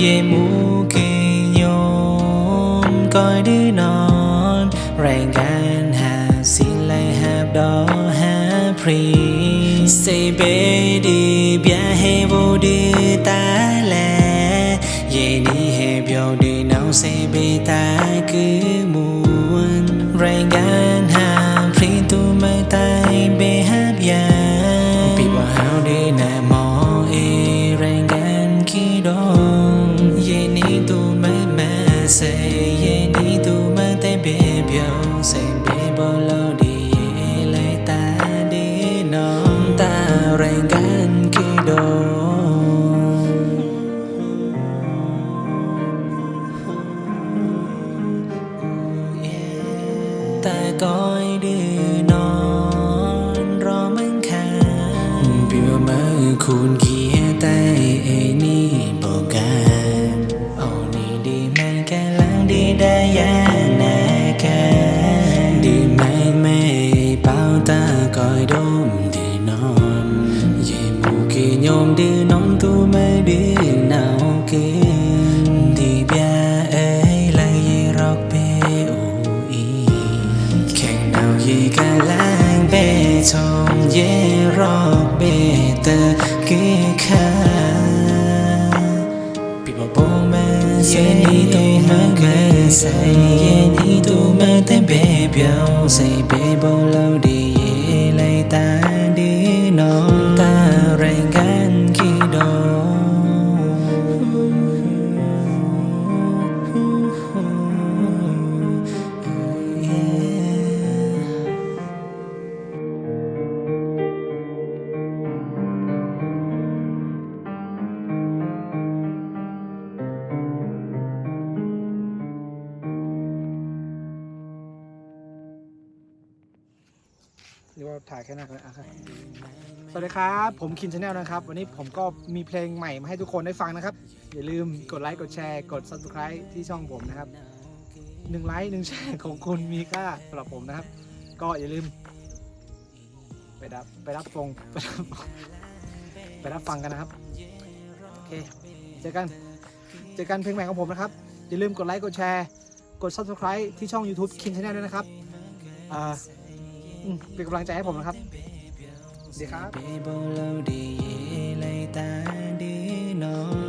về mũ kỳ nhôm coi đứa non rèn gan hà xin lại hạp đó hà pri say bê đi bia hay vô đi ta lẹ về đi hè biểu đi nào say bê ta cứ muốn rèn gan แต่ก้อยดื้อนอนรอมันค่เบื่อมาคุณเกียแต่เอนี่บอกกันเอานี่ดีไหมแค่ลังดีได้ยานาแค่ดีไหมไม่เป่าตาก้อยดมดีนอนเย่มูกีโยมดื้อนอน 从夜绕背的给看，比我不满，谁你都满个，谁也你都满的别表，谁别不老的。 หรือว่าถ่ายแค่นั้นก็ได้อะครับสวัสดีครับ ผมคินชาแนลนะครับ วันนี้ผมก็มีเพลงใหม่มาให้ทุกคนได้ฟังนะครับ อย่าลืมกดไลค์กดแชร์กด subscribe ที่ช่องผมนะครับหนึ่งไลค์หนึ่งแชร์ของคุณมีค่าสำหรับผมนะครับ ก็อย่าลืม ไปรับไปรับฟงไปรับไปรับฟังกันนะครับ โอเค เจอกัน เจอกันเพลงใหม่ของผมนะครับ อย่าลืมกดไลค์กดแชร์ กด subscribe ที่ช่อง YouTube คินชาแนลด้วยนะครับอ่า เป็นกำลังใจให้ผมนะครับสวัสดีครับ